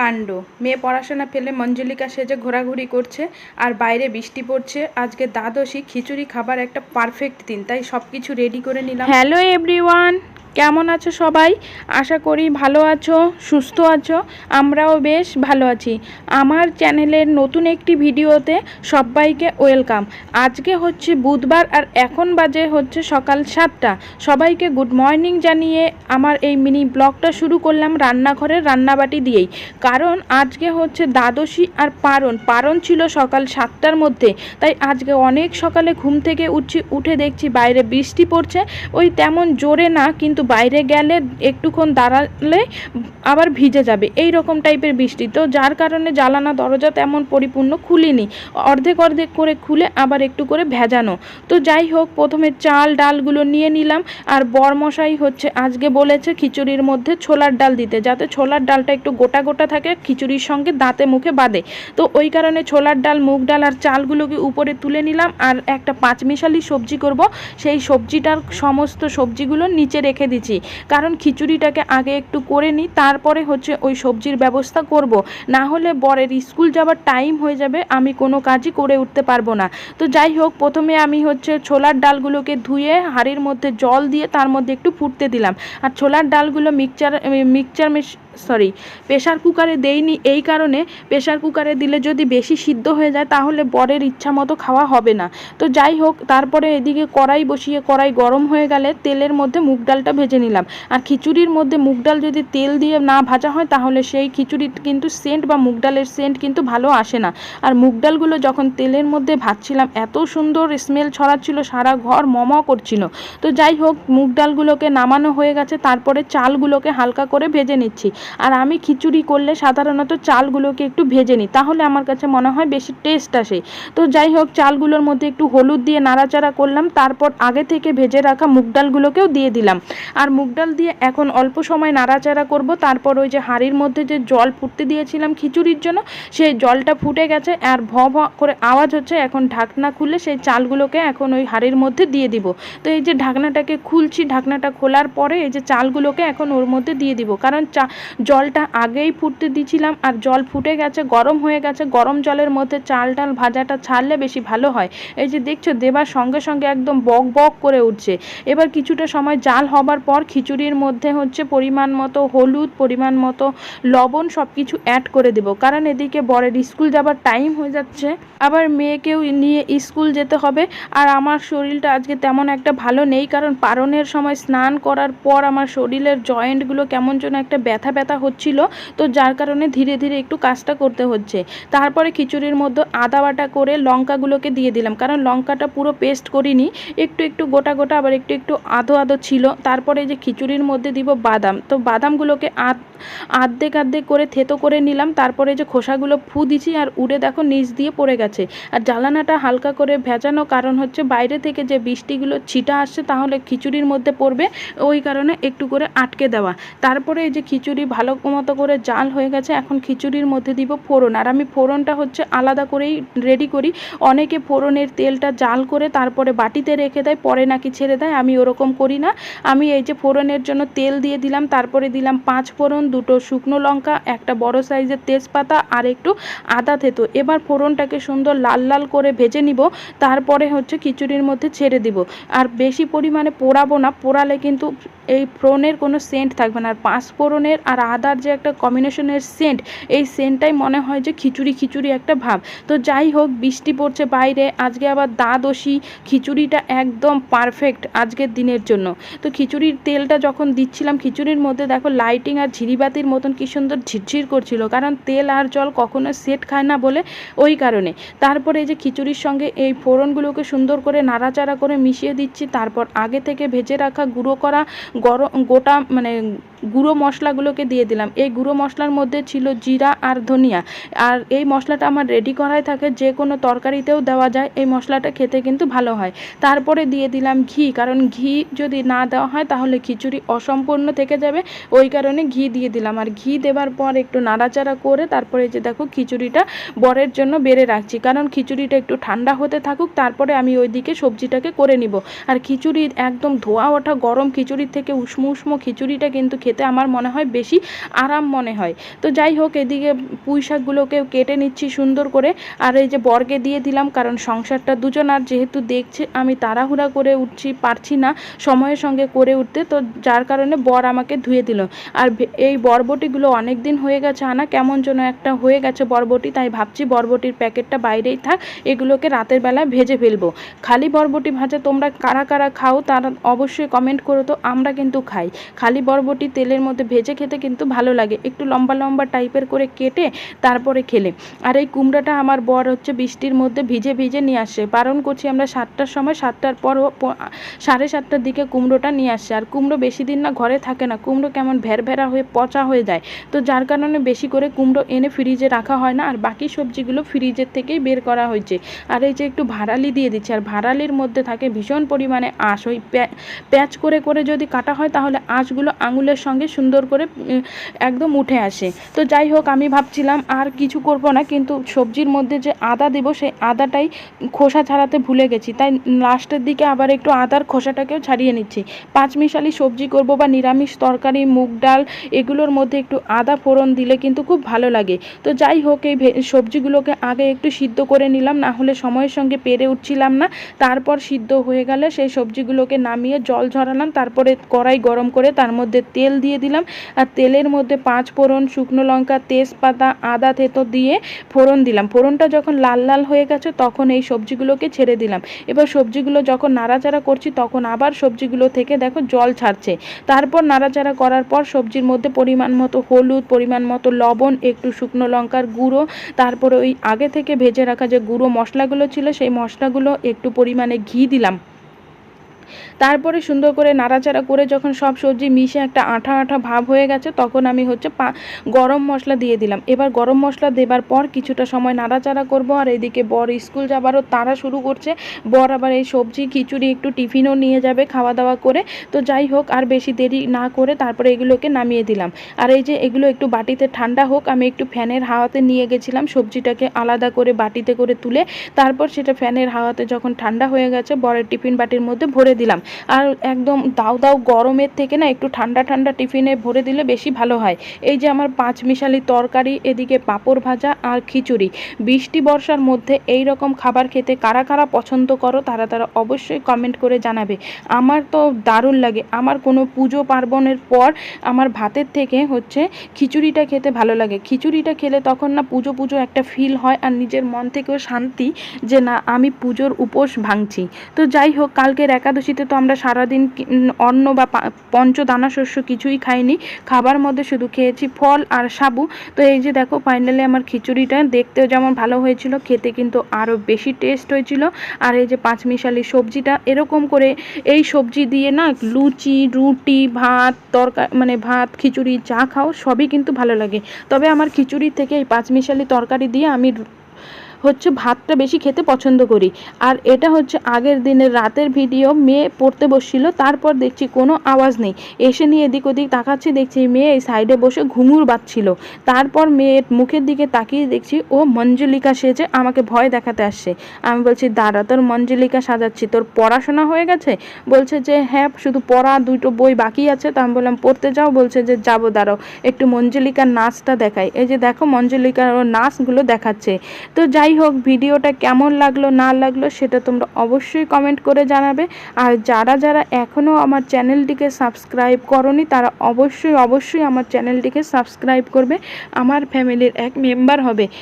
কাণ্ড। মেয়ে পড়াশোনা ফেলে মঞ্জুলিকা সেজে ঘোরাঘুরি করছে আর বাইরে বৃষ্টি পড়ছে। আজকে দ্বাদশী খিচুড়ি খাবার একটা পারফেক্ট দিন, তাই সব কিছু রেডি করে নিলাম। হ্যালো এভরিওয়ান কেমন আছো সবাই? আশা করি ভালো আছো, সুস্থ আছো, আমরাও বেশ ভালো আছি। আমার চ্যানেলের নতুন একটি ভিডিওতে সবাইকে ওয়েলকাম। আজকে হচ্ছে বুধবার আর এখন বাজে হচ্ছে সকাল সাতটা। সবাইকে গুড মর্নিং জানিয়ে আমার এই মিনি ব্লগটা শুরু করলাম রান্নাঘরের রান্নাবাটি দিয়েই। কারণ আজকে হচ্ছে দ্বাদশী আর পারণ। পারণ ছিল সকাল সাতটার মধ্যে। তাই আজকে অনেক সকালে ঘুম থেকে উঠছি, উঠে দেখছি বাইরে বৃষ্টি পড়ছে। ওই তেমন জোরে না, কিন্তু বাইরে গেলে একটুক্ষণ দাঁড়ালে আবার ভিজে যাবে। এই রকম টাইপের বৃষ্টি। তো যার কারণে জ্বালানা দরজা তেমন পরিপূর্ণ খুলিনি। অর্ধেক অর্ধেক করে খুলে আবার একটু করে ভেজানো। তো যাই হোক, প্রথমে চাল, ডালগুলো নিয়ে নিলাম। আর বরমশাই হচ্ছে আজকে বলেছে খিচুড়ির মধ্যে ছোলার ডাল দিতে। যাতে ছোলার ডালটা একটু গোটা গোটা থাকে, খিচুড়ির সঙ্গে দাঁতে মুখে বাঁধে। তো ওই কারণে ছোলার ডাল, মুগ ডাল আর চালগুলোকে উপরে তুলে নিলাম। আর একটা পাঁচমিশালি সবজি করব। সেই সবজিটার সমস্ত সবজিগুলো নিচে রেখে দিচ্ছি। কারণ খিচুড়িটাকে আগে একটু করে নিই, তারপরে হচ্ছে ওই সবজির ব্যবস্থা করব। না হলে বরের স্কুল যাওয়ার টাইম হয়ে যাবে, আমি কোনো কাজই করে উঠতে পারব না। তো যাই হোক, প্রথমে আমি হচ্ছে ছোলার ডালগুলোকে ধুয়ে হাড়ির মধ্যে জল দিয়ে তার মধ্যে একটু ফুটতে দিলাম। আর ছোলার ডালগুলো mixture mixture mesh sorry pressure কুকারে দেইনি, এই কারণে প্রেশার কুকারে দিলে যদি বেশি সিদ্ধ হয়ে যায় তাহলে বরের ইচ্ছা মতো খাওয়া হবে না। তো যাই হোক, তারপরে এদিকে কড়াই বসিয়ে কড়াই গরম হয়ে গেলে তেলের মধ্যে মুগ ডালটা ভেজে নিলাম। আর খিচুড়ির মধ্যে মুগ ডাল যদি তেল দিয়ে না ভাজা হয় তাহলে সেই খিচুড়ির কিন্তু সেন্ট বা মুগ ডালের সেন্ট কিন্তু ভালো আসে না। আর মুগ ডালগুলো যখন তেলের মধ্যে ভাজছিলাম, এত সুন্দর স্মেল ছড়াচ্ছিল, সারা ঘর মম করছিল। তো যাই হোক, মুগ ডালগুলোকে নামানো হয়ে গেছে, তারপরে চালগুলোকে হালকা করে ভেজে নিচ্ছি। আর আমি খিচুড়ি করলে সাধারণত চালগুলোকে একটু ভেজে নিই, তাহলে আমার কাছে মনে হয় বেশি টেস্ট আসে। তো যাই হোক, চালগুলোর মধ্যে একটু হলুদ দিয়ে নাড়াচাড়া করলাম, তারপর আগে থেকে ভেজে রাখা মুগ ডালগুলোকেও দিয়ে দিলাম। আর মুগ ডাল দিয়ে এখন অল্প সময় নাড়াচাড়া করব, তারপর ওই যে হাঁড়ির মধ্যে যে জল ফুটতে দিয়েছিলাম খিচুড়ির জন্য, সেই জলটা ফুটে গেছে আর ভ ভ করে আওয়াজ হচ্ছে এখন ঢাকনা খুলে সেই চালগুলোকে এখন ওই হাঁড়ির মধ্যে দিয়ে দিব। তো এই যে ঢাকনাটাকে খুলছি, ঢাকনাটা খোলার পরে এই যে চালগুলোকে এখন ওর মধ্যে দিয়ে দিব, কারণ চা জলটা আগেই ফুটতে দিছিলাম আর জল ফুটে গেছে, গরম হয়ে গেছে, গরম জলের মধ্যে চাল ডাল ভাজাটা ছাড়লে বেশি ভালো হয়। এই যে দেখছ, দেবার সঙ্গে সঙ্গে একদম বক বক করে উঠছে। এবার কিছুটা সময় জাল হবার পর খিচুড়ির মধ্যে হচ্ছে পরিমাণ মতো হলুদ, পরিমাণ মতো লবণ সব কিছু অ্যাড করে দেবো। কারণ এদিকে বরের স্কুল যাবার টাইম হয়ে যাচ্ছে। আবার মেয়েকেও নিয়ে স্কুল যেতে হবে। আর আমার শরীরটা আজকে তেমন একটা ভালো নেই, কারণ পারণের সময় স্নান করার পর আমার শরীরের জয়েন্টগুলো কেমন যেন একটা ব্যথা ব্যথা হচ্ছিল, তো যার কারণে ধীরে ধীরে একটু কাজটা করতে হচ্ছে। তারপরে খিচুড়ির মধ্যে আদা বাটা করে লঙ্কাগুলোকে দিয়ে দিলাম, কারণ লঙ্কাটা পুরো পেস্ট করিনি, একটু একটু গোটা গোটা আবার একটু একটু আধো আধো ছিল। তারপরে যে খিচুড়ির মধ্যে দিব বাদাম, তো বাদামগুলোকে আধ, আর্ধেক আর্ধেক করে থেতো করে নিলাম, তারপরে যে খোসাগুলো ফু দিছি আর উড়ে দেখো নিচ দিয়ে পড়ে গেছে। আর জ্বালানাটা হালকা করে ভেজানো কারণ হচ্ছে বাইরে থেকে যে বৃষ্টিগুলো ছিটা আসছে, তাহলে খিচুড়ির মধ্যে পড়বে, ওই কারণে একটু করে আটকে দেওয়া। তারপরে এই যে খিচুড়ি ভালো মতো করে জাল হয়ে গেছে, এখন খিচুড়ির মধ্যে দিব ফোড়ন। আর আমি ফোড়নটা হচ্ছে আলাদা করেই রেডি করি। অনেকে ফোড়নের তেলটা জাল করে তারপরে বাটিতে রেখে দেয়, পরে নাকি ছেড়ে দেয়, আমি ওরকম করি না। আমি এই যে ফোড়নের জন্য তেল দিয়ে দিলাম, তারপরে দিলাম পাঁচ ফোড়ন, দুটো শুকনো লঙ্কা, একটা বড় সাইজের তেজপাতা আর একটু আদা থেতো। এবার ফোড়নটাকে সুন্দর লাল লাল করে ভেজে নিব, তারপরে হচ্ছে খিচুড়ির মধ্যে ছেড়ে দিব। আর বেশি পরিমাণে পোড়াবো না, পোড়ালে কিন্তু এই ফোড়নের কোনো সেন্ট থাকবে না। আর পাঁচ ফোড়নের আর আদার যে একটা কম্বিনেশনের সেন্ট, এই সেন্টটাই মনে হয় যে খিচুড়ি খিচুড়ি একটা ভাব। তো যাই হোক, বৃষ্টি পড়ছে বাইরে, আজকে আবার দ্বাদশী, খিচুড়িটা একদম পারফেক্ট আজকের দিনের জন্য। তো খিচুড়ির তেলটা যখন দিচ্ছিলাম খিচুড়ির মধ্যে, দেখো লাইটিং আর ঝিরিবাতির মতন কি সুন্দর ঝিরঝির করছিল, কারণ তেল আর জল কখনো সেট খায় না বলে ওই কারণে। তারপরে এই যে খিচুড়ির সঙ্গে এই ফোড়নগুলোকে সুন্দর করে নাড়াচাড়া করে মিশিয়ে দিচ্ছি, তারপর আগে থেকে ভেজে রাখা, গুঁড়ো করা গরম গোটা মানে গুঁড়ো মশলাগুলোকে দিয়ে দিলাম। এই গুঁড়ো মশলার মধ্যে ছিল জিরা আর ধনিয়া। আর এই মশলাটা আমার রেডি করাই থাকে, যে কোনো তরকারিতেও দেওয়া যায়, এই মশলাটা খেতে কিন্তু ভালো হয়। তারপরে দিয়ে দিলাম ঘি, কারণ ঘি যদি না দেওয়া হয় তাহলে খিচুড়ি অসম্পূর্ণ থেকে যাবে। ওই কারণে ঘি দিয়ে দিলাম। আর ঘি দেওয়ার পর একটু নাড়াচাড়া করে তারপরে যে দেখো খিচুড়িটা বরের জন্য বেড়ে রাখছি। কারণ খিচুড়িটা একটু ঠান্ডা হতে থাকুক, তারপরে আমি ওইদিকে সবজিটাকে করে নিব। আর খিচুড়ির একদম ধোয়া ওঠা গরম খিচুড়ির থেকে উষ্ম উষ্ম খিচুড়িটা কিন্তু খেতে খেতে আমার মনে হয় বেশি আরাম মনে হয়। তো যাই হোক, এদিকে পুঁই শাকগুলোকে কেটে নিচ্ছি সুন্দর করে। আর এই যে বর্গে দিয়ে দিলাম, কারণ সংসারটা দুজন, আর যেহেতু দেখছে আমি তাড়াহুড়া করে উঠছি, পারছি না সময়ের সঙ্গে করে উঠতে, তো যার কারণে বর আমাকে ধুয়ে দিল। আর এই বরবটিগুলো অনেক দিন হয়ে গেছে আনা, কেমন যেন একটা হয়ে গেছে বরবটি, তাই ভাবছি বরবটির প্যাকেটটা বাইরেই থাক, এগুলোকে রাতের বেলা ভেজে ফেলব। খালি বরবটি ভাজা তোমরা কারা কারা খাও, তারা অবশ্যই কমেন্ট করো, তো আমরা কিন্তু খাই। খালি বরবটি তেলের মধ্যে ভেজে খেতে কিন্তু ভালো লাগে। একটু লম্বা লম্বা টাইপের করে কেটে তারপরে খেলে। আর এই কুমড়োটা আমার বর হচ্ছে বৃষ্টির মধ্যে ভিজে ভিজে নিয়ে আসে। বারণ করছি আমরা সাতটার সময়, সাতটার পর সাড়ে সাতটার দিকে কুমড়োটা নিয়ে আসে। আর কুমড়ো বেশি দিন না, ঘরে থাকে না। কুমড়ো কেমন ভেরভেরা হয়ে পচা হয়ে যায়। তো যার কারণে বেশি করে কুমড়ো এনে ফ্রিজে রাখা হয় না। আর বাকি সবজিগুলো ফ্রিজের থেকেই বের করা হয়েছে। আর এই যে একটু ভাড়ালি দিয়ে দিচ্ছে। আর ভাড়ালির মধ্যে থাকে ভীষণ পরিমাণে আঁশ। ওই প্যা- প্যাঁচ করে করে যদি কাটা হয় তাহলে আঁশগুলো আঙুলের সঙ্গে সুন্দর করে একদম উঠে আসে। তো যাই হোক, আমি ভাবছিলাম আর কিছু করব না, কিন্তু সবজির মধ্যে যে আদা দেব, সেই আদাটাই খোসা ছাড়াতে ভুলে গেছি। তাই লাস্টের দিকে আবার একটু আদার খোসাটাকেও ছাড়িয়ে নিচ্ছি। পাঁচমিশালি সবজি করব বা নিরামিষ তরকারি, মুগ ডাল, এগুলোর মধ্যে একটু আদা ফোড়ন দিলে কিন্তু খুব ভালো লাগে। তো যাই হোক, এই সবজিগুলোকে আগে একটু সিদ্ধ করে নিলাম, না হলে সময়ের সঙ্গে পেরে উঠছিলাম না। তারপর সিদ্ধ হয়ে গেলে সেই সবজিগুলোকে নামিয়ে জল ঝরালাম, তারপরে কড়াই গরম করে তার মধ্যে তেল দিয়ে দিলাম। আর তেলের মধ্যে পাঁচ ফোড়ন, শুকনো লঙ্কা, তেজপাতা, আদা থেতো দিয়ে ফোড়ন দিলাম। ফোড়নটা যখন লাল লাল হয়ে গেছে, তখন এই সবজিগুলোকে ছেড়ে দিলাম। এবার সবজিগুলো যখন নাড়াচাড়া করছি, তখন আবার সবজিগুলো থেকে দেখো জল ছাড়ছে। তারপর নাড়াচাড়া করার পর সবজির মধ্যে পরিমাণ মতো হলুদ, পরিমাণ মতো লবণ, একটু শুকনো লঙ্কার গুঁড়ো, তারপরে ওই আগে থেকে ভেজে রাখা যে গুঁড়ো মশলাগুলো ছিল, সেই মশলাগুলো একটু পরিমাণে ঘি দিলাম। তারপরে সুন্দর করে নাড়াচাড়া করে যখন সব সবজি মিশে একটা আঠা আঠা ভাব হয়ে গেছে, তখন আমি হচ্ছে পা, গরম মশলা দিয়ে দিলাম। এবার গরম মশলা দেবার পর কিছুটা সময় নাড়াচাড়া করব আর এদিকে বর স্কুল যাবারও তারা শুরু করছে। বর আবার এই সবজি, খিচুড়ি, একটু টিফিনও নিয়ে যাবে খাওয়া দাওয়া করে। তো যাই হোক, আর বেশি দেরি না করে তারপরে এগুলোকে নামিয়ে দিলাম। আর এই যে এগুলো একটু বাটিতে ঠান্ডা হোক, আমি একটু ফ্যানের হাওয়াতে নিয়ে গেছিলাম সবজিটাকে আলাদা করে বাটিতে করে তুলে। তারপর সেটা ফ্যানের হাওয়াতে যখন ঠান্ডা হয়ে গেছে, বরের টিফিন বাটির মধ্যে ভরে দিলাম। আর একদম দাউ দাউ গরমের থেকে না একটু ঠান্ডা ঠান্ডা টিফিনে ভরে দিলে বেশি ভালো হয়। এই যে আমার পাঁচ মিশালি তরকারি, এদিকে পাঁপড় ভাজা আর খিচুড়ি। বৃষ্টি, বর্ষার মধ্যে এই রকম খাবার খেতে কারা কারা পছন্দ করো তারা তারা অবশ্যই কমেন্ট করে জানাবে। আমার তো দারুণ লাগে। আমার কোনো পুজো পার্বণের পর আমার ভাতের থেকে হচ্ছে খিচুড়িটা খেতে ভালো লাগে। খিচুড়িটা খেলে তখন না পুজো পুজো একটা ফিল হয় আর নিজের মন থেকেও শান্তি যে না আমি পুজোর উপোস ভাঙছি। তো যাই হোক, কালকের একাদশীতে তো আমরা সারাদিন অন্ন বা পঞ্চদানা শস্য কিছুই খাইনি। খাবার মধ্যে শুধু খেয়েছি ফল আর সাবু। তো এই যে দেখো ফাইনালি আমার খিচুড়িটা দেখতেও যেমন ভালো হয়েছিল, খেতে কিন্তু আরও বেশি টেস্ট হয়েছিল। আর এই যে পাঁচমিশালি সবজিটা, এরকম করে এই সবজি দিয়ে না লুচি, রুটি, ভাত, তরকা মানে ভাত, খিচুড়ি যা খাও, সবই কিন্তু ভালো লাগে। তবে আমার খিচুড়ির থেকে এই পাঁচমিশালি তরকারি দিয়ে আমি হচ্ছে ভাতটা বেশি খেতে পছন্দ করি। আর এটা হচ্ছে আগের দিনের রাতের ভিডিও, মেয়ে পড়তে বসছিল, তারপর দেখছি কোনো আওয়াজ নেই। এসে নিয়ে এদিক ওদিক তাকাচ্ছি, দেখছি মেয়ে এই সাইডে বসে ঘুঙুর বাচ্ছিল তারপর মেয়ের মুখের দিকে তাকিয়ে দেখছি, ও মঞ্জুলিকা সেজে আমাকে ভয় দেখাতে আসছে। আমি বলছি, দাঁড়া, তোর মঞ্জুলিকা সাজাচ্ছি, তোর পড়াশোনা হয়ে গেছে? বলছে যে হ্যাঁ শুধু পড়া, দুটো বই বাকি আছে। তো আমি বললাম, পড়তে যাও? বলছে যে, যাব, দাঁড়াও, একটু মঞ্জুলিকার নাচটা দেখাই। এই যে দেখো মঞ্জুলিকার নাচগুলো দেখাচ্ছে। তো যাই হোক, ভিডিওটা কেমন লাগল, না লাগল সেটা তোমরা অবশ্যই কমেন্ট করে জানাবে। আর যারা যারা এখনও আমার চ্যানেলটিকে সাবস্ক্রাইব করনি, তারা অবশ্যই অবশ্যই আমার চ্যানেলটিকে সাবস্ক্রাইব করবে। আমার ফ্যামিলির এক মেম্বার হবে।